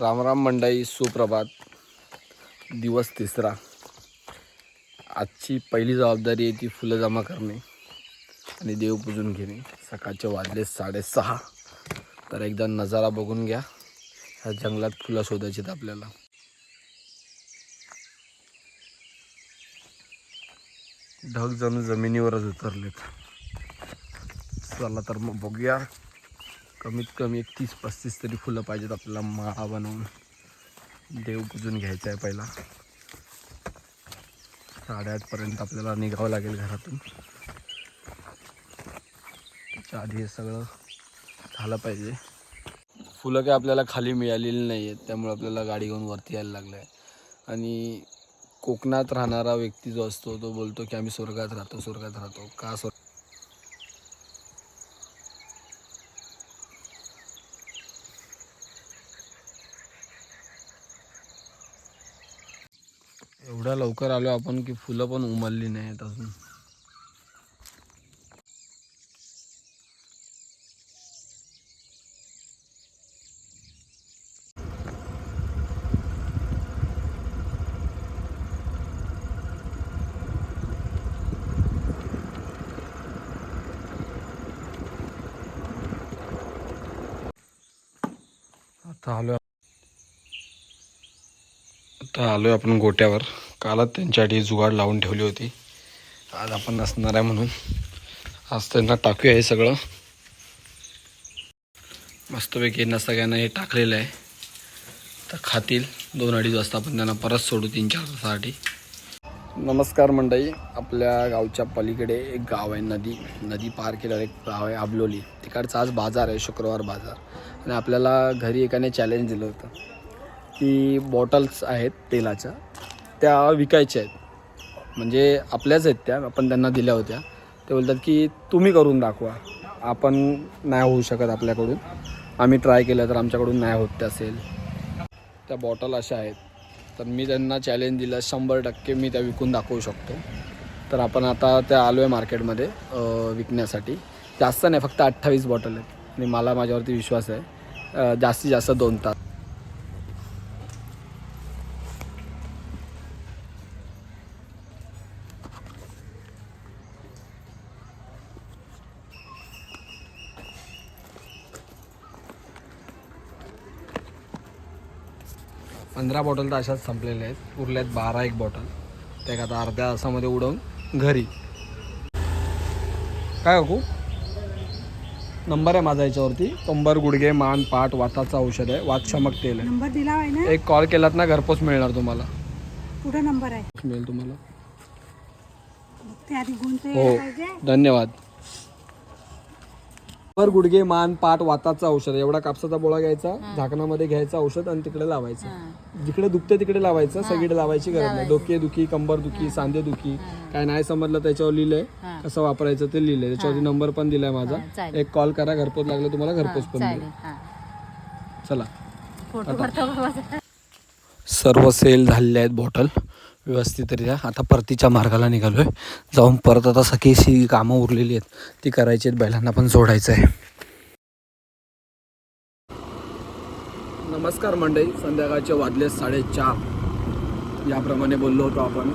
रामराम मंडई सुप्रभात. दिवस तिसरा. आजची पहिली जबाबदारी आहे ती फुलं जमा करणे आणि देव पूजून घेणे. सकाळचे वाजले साडेसहा. तर एकदा नजारा बघून घ्या. ह्या जंगलात फुलं शोधायची आहेत आपल्याला. ढग जणू जमिनीवरच उतरलेत. चला तर मग बघूया. कमीत कमी एक तीस पस्तीस तरी फुलं पाहिजेत आपल्याला माळा बनवून. देव पुजून घ्यायचं आहे पहिला. साडेआठपर्यंत आपल्याला निघावं लागेल घरातून. त्याच्या आधी हे सगळं झालं पाहिजे. फुलं काय आपल्याला खाली मिळालेली नाही आहेत त्यामुळे आपल्याला गाडी घेऊन वरती यायला लागलं आहे आणि कोकणात राहणारा व्यक्ती जो असतो तो बोलतो की आम्ही स्वर्गात राहतो स्वर्गात राहतो. का स्वर्ग एवढ्या लवकर आलो आपण की फुलं पण नाहीत अजून. आता आलो आता आलो आहे आपण गोट्यावर. कालच त्यांच्यासाठी जुगाड लावून ठेवली होती. आज आपण नसणार आहे म्हणून. आज त्यांना टाकूया हे सगळं. मस्तपैकी यांना सगळ्यांना हे टाकलेलं आहे. तर खातील. दोन अडीच वाजता आपण त्यांना परत सोडू तीन चार तासासाठी. नमस्कार मंडळी. आपल्या गावच्या पलीकडे एक गाव आहे नदी. नदी पार केल्यावर एक गाव आहे आबलोली. तिकडचा आज बाजार आहे शुक्रवार बाजार. आणि आपल्याला घरी एकाने चॅलेंज दिलं होतं. ती बॉटल्स आहेत तेलाच्या त्या विकायच्या आहेत. म्हणजे आपल्याच आहेत त्या आपण त्यांना दिल्या होत्या. ते बोलतात की तुम्ही करून दाखवा. आपण नाही होऊ शकत आपल्याकडून. आम्ही ट्राय केलं तर आमच्याकडून नाही होत असेल. त्या बॉटल अशा आहेत. तर मी त्यांना चॅलेंज दिलं शंभर टक्के मी त्या विकून दाखवू शकतो. तर आपण आता त्या आलो आहे मार्केटमध्ये विकण्यासाठी. जास्त नाही फक्त अठ्ठावीस बॉटल आहेत. आणि मला माझ्यावरती विश्वास आहे. जास्तीत जास्त दोन तास. पंधरा बॉटल तर अशाच संपलेल्या आहेत. उरल्यात बारा एक बॉटल. त्या आता अर्ध्या तासामध्ये उडवून घरी. काय काकू? नंबर आहे माझा याच्यावरती. कंबर गुडघे मान पाठ वाताचं औषध आहे. वातशामक तेल आहे नंबर दिला आहे ना? एक कॉल केलात ना घरपोच मिळणार तुम्हाला. कुठं नंबर आहे? मिळेल तुम्हाला. आधी हो. पाहिजे. धन्यवाद. कंबर गुडघे मान पाठ वाताचं औषध. एवढा कापसाचा बोळा घ्यायचा झाकणामध्ये घ्यायचं औषध आणि तिकडे लावायचं. जिकडे दुखते तिकडे लावायचं सगळीकडे लावायची गरज नाही. डोके दुखी कंबर दुखी सांधे दुखी काय नाही समजलं त्याच्यावर लिहिलंय. कसं वापरायचं ते लिहिलंय. त्याच्यावरती नंबर पण दिलाय माझा. एक कॉल करा घरपोच लागलं तुम्हाला घरपोच पण मिळेल चला. सर्व सेल झालेले आहेत बॉटल. व्यवस्थितरित्या आता परतीच्या मार्गाला निघालो आहे जाऊन परत आता सगळीशी कामं उरलेली आहेत. ती करायची आहेत. बैलांना पण जोडायचं आहे. नमस्कार मंडळी. संध्याकाळचे वाजले साडेचार. याप्रमाणे बोललो होतो आपण.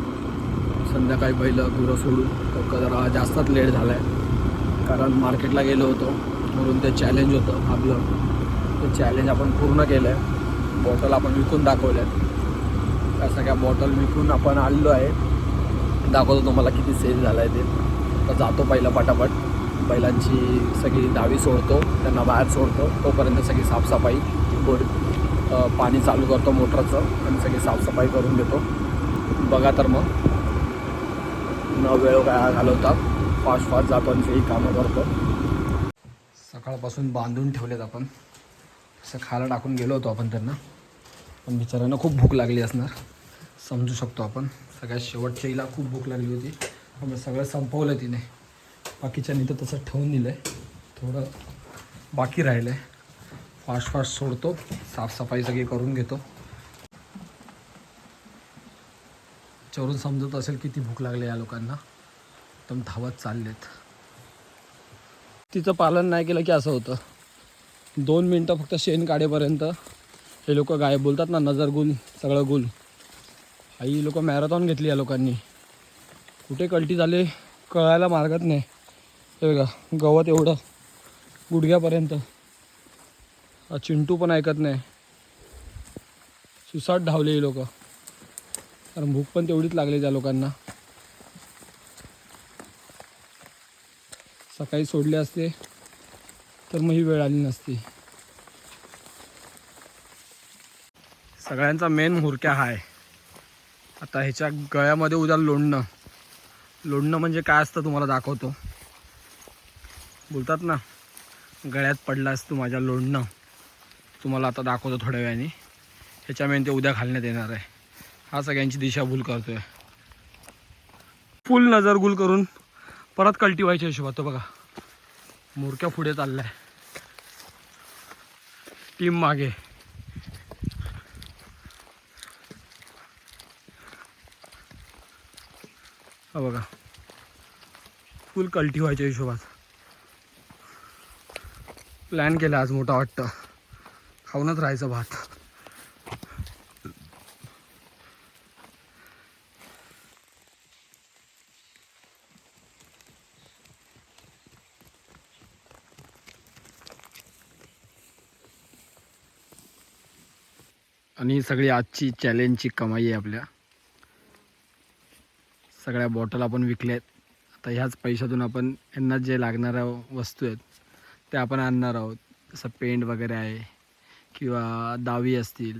संध्याकाळी पहिलं गुरं सोडून. तर जरा जास्तच लेट झाला आहे कारण मार्केटला गेलो होतो. म्हणून ते चॅलेंज होतं. आपलं. ते चॅलेंज आपण पूर्ण केलं आहे बॉटल आपण विकून दाखवल्या आहेत त्या सगळ्या बॉटल विकून आपण आणलो आहे. दाखवतो तुम्हाला किती सेल झाला आहे ते. तर जातो पहिला पटापट. बैलांची सगळी दावी सोडतो त्यांना बाहेर सोडतो. तोपर्यंत सगळी साफसफाई बोर पाणी चालू करतो मोटरचं आणि सगळी साफसफाई करून घेतो. बघा तर मग. न वेळ काय घालवता. फास्ट फास्ट जातो आणि सगळी कामं करतो. सकाळपासून बांधून ठेवलेत आपण. असं खायला टाकून गेलो होतो आपण त्यांना. पण बिचाऱ्यांना खूप भूक लागली असणार. समजू शकतो आपण. सगळ्यात शेवटच्या हिला खूप भूक लागली होती. त्यामुळे सगळं संपवलं तिने. बाकीच्यांनी तर तसं ठेवून दिलं आहे थोडं बाकी राहिलं आहे फास्ट फास्ट सोडतो. साफसफाई सगळी करून घेतो. चोरून समजत असेल किती भूक लागली या लोकांना. एकदम धावत चाललेत. तिचं पालन नाही केलं की असं होतं. दोन मिनटं फक्त शेण काढेपर्यंत हे लोक गाय बोलतात ना नजर गुल सगळं गुल आई लोक मॅरेथॉन घेतली या लोकांनी. कुठे कल्टी झाले कळायला मार्गत नाही. हे बघा गवत एवढं गुडघ्यापर्यंत. चिंटू पण ऐकत नाही. सुसाट धावले ही लोक. कारण भूक पण तेवढीच लागली त्या लोकांना. सकाळी सोडले असते तर मग ही वेळ आली नसती. सगळ्यांचा मेन हुरक्या हा आहे आता ह्याच्या गळ्यामध्ये उद्या लोणणं. लोणणं म्हणजे काय असतं तुम्हाला दाखवतो. बोलतात ना गळ्यात पडलास तू माझ्या लोणणं. तुम्हाला आता दाखवतो थोड्या वेळाने. ह्याच्या मेन ते उद्या घालण्यात येणार आहे. हा सगळ्यांची दिशाभूल करतोय. फुल नजरगुल करून परत कल्टी व्हायच्या हिशोबात तो बघा. मोरक्या पुढे चाललाय. टीम मागे. हा बघा. फुल कल्टी व्हायच्या हिशोबात. प्लॅन केला आज मोठा वाटतं. खाऊनच राहायचं भात. आणि सगळी आजची चॅलेंजची कमाई आहे आपल्या. सगळ्या बॉटल आपण विकल्या आहेत. आता ह्याच पैशातून आपण यांना जे लागणाऱ्या वस्तू आहेत त्या आपण आणणार आहोत. जसं पेंट वगैरे आहे किंवा दावी असतील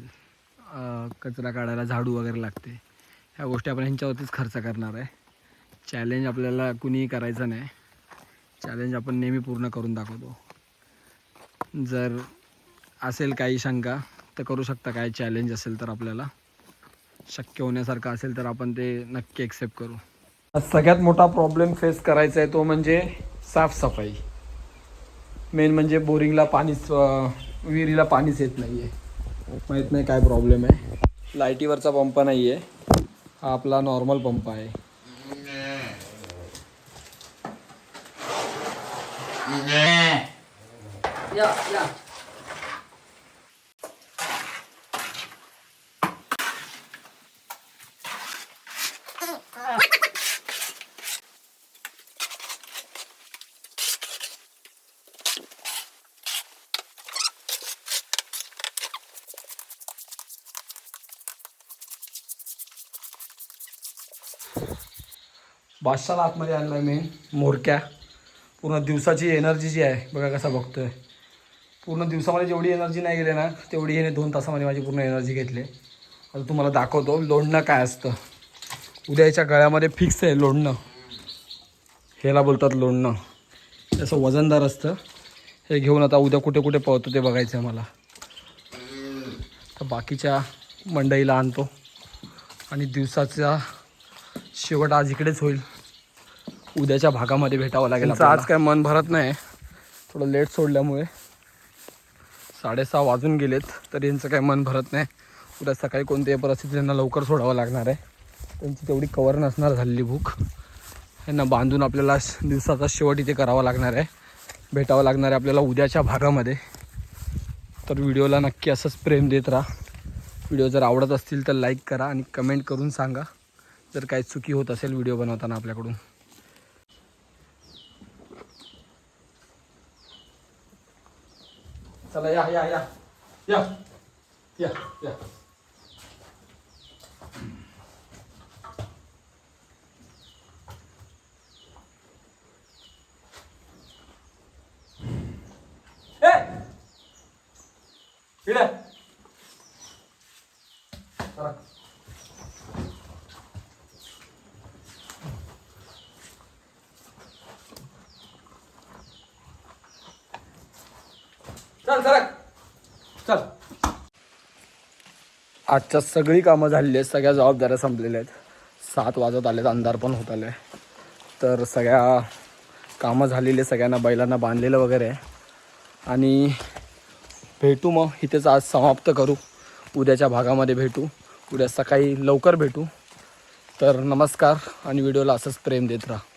कचरा काढायला झाडू वगैरे लागते. ह्या गोष्टी आपण ह्यांच्यावरतीच खर्च करणार आहे. चॅलेंज आपल्याला कुणीही करायचं नाही. चॅलेंज आपण नेहमी पूर्ण करून दाखवतो. जर असेल काही शंका तर करू शकता. काय चॅलेंज असेल तर आपल्याला. शक्य होण्यासारखं असेल तर आपण ते नक्की एक्सेप्ट करू. सगळ्यात मोठा प्रॉब्लेम फेस करायचा आहे तो म्हणजे साफसफाई. मेन म्हणजे बोरिंगला पाणीच विहिरीला पाणीच येत नाही आहे माहीत नाही काय प्रॉब्लेम आहे. लाईटीवरचा पंप नाही आहे हा आपला नॉर्मल पंप आहे. बादशाला आतमध्ये आणलाय मेन मोरक्या. पूर्ण दिवसाची एनर्जी जी आहे बघा कसा आहे पूर्ण दिवसामध्ये जेवढी एनर्जी नाही गेली ना तेवढी ह्याने दोन तासामध्ये माझी पूर्ण एनर्जी घेतली. आता तुम्हाला दाखवतो लोणणं काय असतं. उद्या याच्या गळ्यामध्ये फिक्स आहे लोणणं ह्याला बोलतात लोणणं त्याचं वजनदार असतं. हे घेऊन आता उद्या कुठे कुठे पळतो ते बघायचं आहे मला. तर बाकीच्या मंडईला आणतो. आणि दिवसाचा शेवट आज इकडेच होईल. उद्याच्या भागामध्ये भेटावं लागेल आज काय मन भरत नाही. थोडं लेट सोडल्यामुळे. साडेसहा वाजून गेलेत तर यांचं काय मन भरत नाही. उद्या सकाळी कोणत्याही परिस्थितीत त्यांना लवकर सोडावं लागणार आहे. त्यांची तेवढी कवर नसणार झालेली भूक. यांना बांधून आपल्याला दिवसाचा शेवट इथे करावा लागणार आहे. भेटावं लागणार आहे आपल्याला उद्याच्या भागामध्ये. तर व्हिडिओला नक्की असंच प्रेम देत राहा. व्हिडिओ जर आवडत असतील तर लाईक करा आणि कमेंट करून सांगा. जर काही चुकी होत असेल व्हिडिओ बनवताना आपल्याकडून. चला या या या. या. या या. चल सरक. चल. आजच्या सगळी कामं झालेली आहेत सगळ्या जबाबदाऱ्या संपलेल्या आहेत. सात वाजत आलेत अंधार पण होत आले तर सगळ्या कामं झालेली आहे सगळ्यांना बैलांना बांधलेलं वगैरे आहे. आणि भेटू मग इथेच आज समाप्त करू. उद्याच्या भागामध्ये भेटू. उद्या सकाळी लवकर भेटू. तर नमस्कार आणि व्हिडिओला असंच प्रेम देत राहा.